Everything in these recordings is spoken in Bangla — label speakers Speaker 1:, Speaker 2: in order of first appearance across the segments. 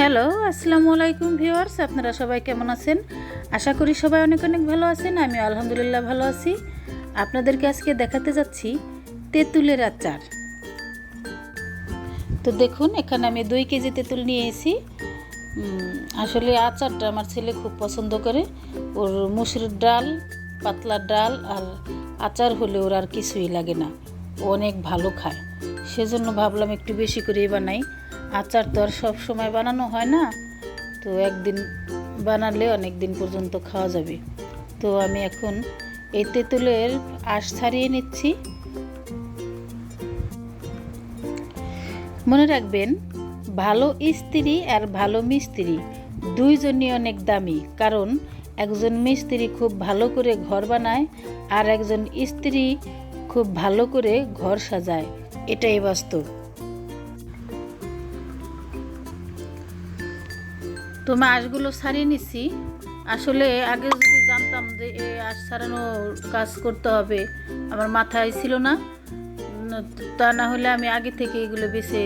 Speaker 1: হ্যালো, আসসালামু আলাইকুম ভিউয়ার্স, আপনারা সবাই কেমন আছেন? আশা করি সবাই অনেক অনেক ভালো আছেন আমি আলহামদুলিল্লাহ ভালো আছি। আপনাদেরকে আজকে দেখাতে যাচ্ছি তেঁতুলের আচার। তো দেখুন, এখানে আমি দুই কেজি তেঁতুল নিয়ে এসেছি আসলে আচারটা আমার ছেলে খুব পছন্দ করে। ওর মুসুর ডাল, পাতলা ডাল আর আচার হলে ওর আর কিছুই লাগে না। ও অনেক ভালো খায়। সেজন্য ভাবলাম একটু বেশি করেই বানাই। আচার তো আর সব সময় বানানো হয় না। তো একদিন বানালে অনেক দিন পর্যন্ত খাওয়া যাবে। তো আমি এখন এই তেঁতুলের আঁশ ছাড়িয়ে নিচ্ছি। মনে রাখবেন, ভালো স্ত্রী আর ভালো মিস্ত্রি দুইজনই অনেক দামি। কারণ, একজন মিস্ত্রি খুব ভালো করে ঘর বানায় আর একজন স্ত্রী খুব ভালো করে ঘর সাজায়। এটাই বাস্তব। তো আমি আঁশগুলো ছাড়িয়ে নিচ্ছি আসলে আগে যদি জানতাম যে এই আঁশ ছাড়ানো কাজ করতে হবে, আমার মাথায় ছিল না। তা না হলে আমি আগে থেকে এগুলো বেছে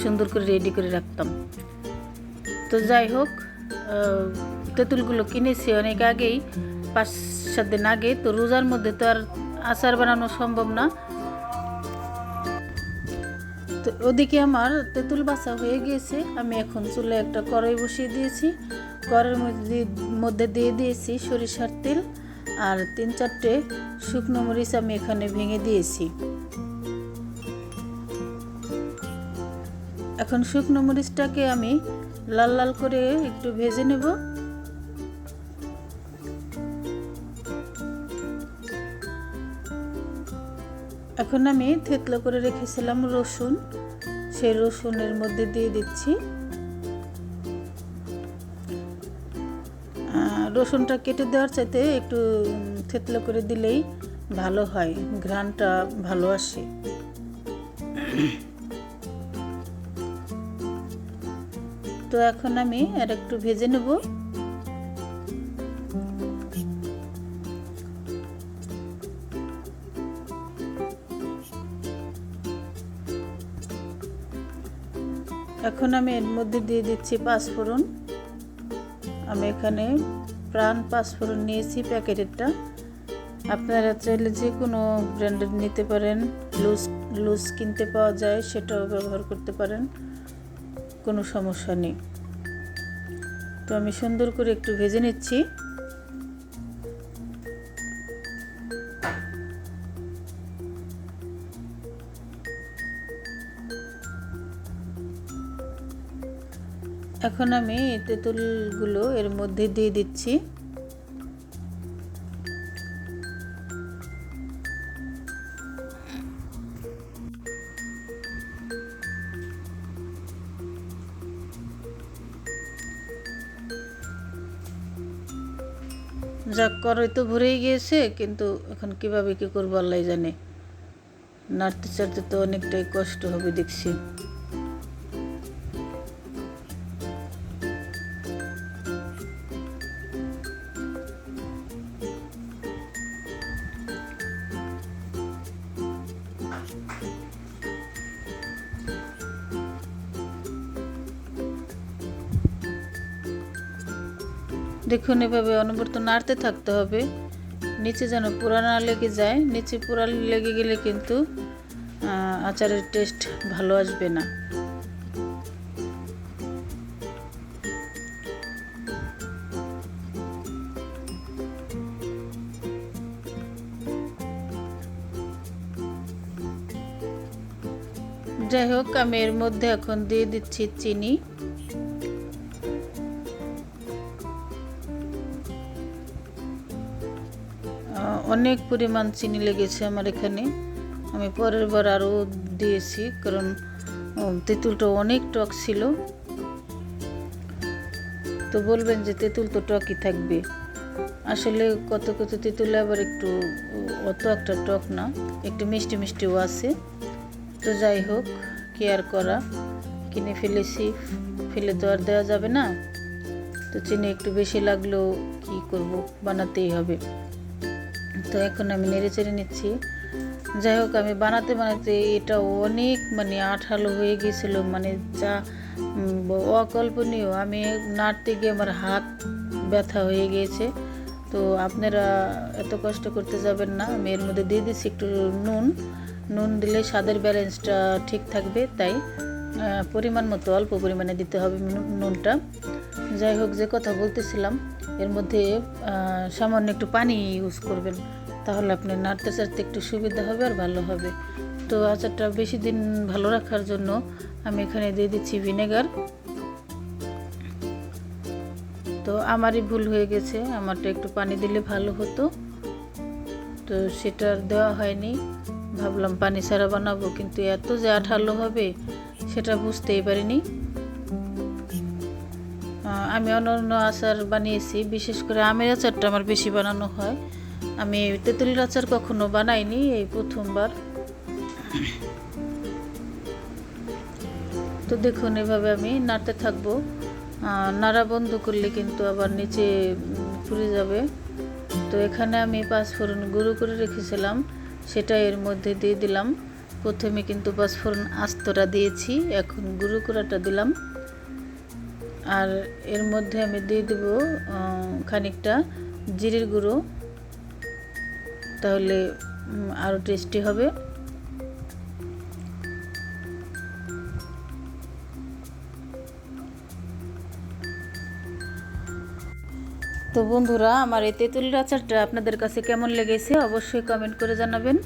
Speaker 1: সুন্দর করে রেডি করে রাখতাম। তো যাই হোক তেঁতুলগুলো কিনেছি অনেক আগেই, পাঁচ সাত দিন আগে। তো রোজার মধ্যে তো আর আচার বানানো সম্ভব না। তো ওদিকে আমার তেঁতুল বাসা হয়ে গিয়েছে। আমি এখন চুলে একটা কড়াই বসিয়ে দিয়েছি। কড়াইয়ের মধ্যে মধ্যে দিয়ে দিয়েছি সরিষার তেল আর তিন চারটে শুকনো মরিচ আমি এখানে ভেঙে দিয়েছি। এখন শুকনো মরিচটাকে আমি লাল লাল করে একটু ভেজে নেব। এখন আমি থেতলো করে রেখেছিলাম রসুন। সেই রসুনের মধ্যে দিয়ে দিচ্ছি। রসুনটা কেটে দেওয়ার চাইতে একটু থেতলো করে দিলেই ভালো হয়, ঘ্রাণটা ভালো আসে। তো এখন আমি আর একটু ভেজে নেব। এখন আমি এর মধ্যে দিয়ে দিচ্ছি পাঁচফোড়ন। আমি এখানে প্রাণ পাঁচফোড়ন নিয়েছি প্যাকেটেরটা। আপনারা চাইলে যে কোনো ব্র্যান্ডের নিতে পারেন। লুজ লুজ কিনতে পাওয়া যায়, সেটাও ব্যবহার করতে পারেন। কোনো সমস্যা নেই। তো আমি সুন্দর করে একটু ভেজে নিচ্ছি। এখন আমি তেঁতুলগুলো এর মধ্যে দিয়ে দিচ্ছি। যাক, করই তো ভরেই গিয়েছে, কিন্তু এখন কীভাবে কি করব আল্লাহ জানে। নাড়তে চাড়তে তো অনেকটাই কষ্ট হবে দেখছি। দেখুন, এভাবে অনবরত নাড়তে থাকতে হবে। নিচে যেন পোড়া না লেগে যায়। নিচে পোড়া লেগে গেলে কিন্তু আচারের টেস্ট ভালো আসবে না। যাই হোক, আমি এর মধ্যে এখন দিয়ে দিচ্ছি চিনি। অনেক পরিমাণ চিনি লেগেছে আমার এখানে। আমি পরের বার আরও দিয়েছি, কারণ তেঁতুলটা অনেক টক ছিল। তো বলবেন যে তেঁতুল তো টকই থাকবে। আসলে কত কত তেঁতুল আবার একটু অত একটা টক না, একটু মিষ্টি মিষ্টিও আছে। তো যাই হোক, কি আর করা? কিনে ফেলেছি, ফেলে তো আর দেওয়া যাবে না। তো চিনি একটু বেশি লাগলেও কি করব? বানাতেই হবে। তো এখন আমি নেড়ে চেড়ে নিচ্ছি। যাই হোক, আমি বানাতে বানাতে এটা অনেক মানে আঠালো হয়ে গিয়েছিল মানে যা অকল্পনীয়। আমি নাড়তে গিয়ে আমার হাত ব্যথা হয়ে গিয়েছে তো আপনারা এত কষ্ট করতে যাবেন না। আমি এর মধ্যে দিয়ে দিচ্ছি একটু নুন। নুন দিলে স্বাদের ব্যালেন্সটা ঠিক থাকবে, তাই পরিমাণ মতো, অল্প পরিমাণে দিতে হবে নুনটা। যাই হোক, যে কথা বলতেছিলাম এর মধ্যে সামান্য একটু পানি ইউজ করবেন, তাহলে আপনি নাড়তে চাড়তে একটু সুবিধা হবে আর ভালো হবে। তো আচারটা বেশি দিন ভালো রাখার জন্য আমি এখানে দিয়ে দিচ্ছি ভিনেগার তো আমারই ভুল হয়ে গেছে, আমারটা একটু পানি দিলে ভালো হতো। তো সেটা দেওয়া হয়নি। ভাবলাম পানি ছাড়া বানাবো, কিন্তু এত যে আঠালো হবে, সেটা বুঝতেই পারিনি। আমি অন্য আচার বানিয়েছি, বিশেষ করে আমের আচারটা আমার বেশি বানানো হয়। আমি তেঁতুলির আচার কখনো বানাইনি এই প্রথমবার। তো দেখুন, এভাবে আমি নাড়তে থাকব। নাড়া বন্ধ করলে কিন্তু আবার নিচে পুড়ে যাবে। তো এখানে আমি পাঁচফোড়ন গুঁড়ো করে রেখেছিলাম, সেটা এর মধ্যে দিয়ে দিলাম। প্রথমে কিন্তু পাঁচফোড়ন আস্তটা দিয়েছি, এখন গুঁড়ো করাটা দিলাম। আর এর মধ্যে আমি দিয়ে দেব খানিকটা জিরির গুঁড়ো। তাহলে আরও টেস্টি হবে। তো বন্ধুরা, আমার এই তেঁতুলের আচারটা আপনাদের কাছে কেমন লেগেছে অবশ্যই কমেন্ট করে জানাবেন।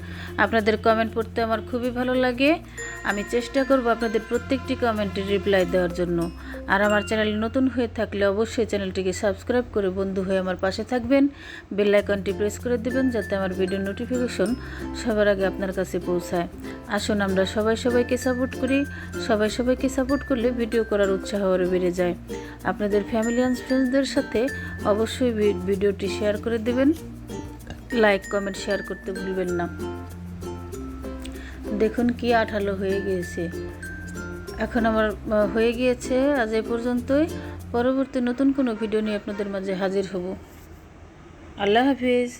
Speaker 1: আপনাদের কমেন্ট পড়তে আমার খুবই ভালো লাগে। আমি চেষ্টা করব আপনাদের প্রত্যেকটি কমেন্টের রিপ্লাই দেওয়ার জন্য। আর আমার চ্যানেল নতুন হয়ে থাকলে অবশ্যই চ্যানেলটিকে সাবস্ক্রাইব করে বন্ধু হয়ে আমার পাশে থাকবেন। বেল আইকনটি প্রেস করে দেবেন যাতে আমার ভিডিও নোটিফিকেশন সবার আগে আপনার কাছে পৌঁছায়। আসুন আমরা সবাই সবাইকে সাপোর্ট করি। সবাই সবাইকে সাপোর্ট করলে ভিডিও করার উৎসাহ আরও বেড়ে যায়। আপনাদের ফ্যামিলি অ্যান্ড ফ্রেন্ডসদের সাথে অবশ্যই ভি- ভিডিওটি শেয়ার করে দেবেন। লাইক, কমেন্ট, শেয়ার করতে ভুলবেন না। দেখুন কি আঠালো হয়ে গিয়েছে। এখন আমার হয়ে গিয়েছে আজ এই পর্যন্তই। পরবর্তী নতুন কোনো ভিডিও নিয়ে আপনাদের মাঝে হাজির হব। আল্লাহ হাফিজ।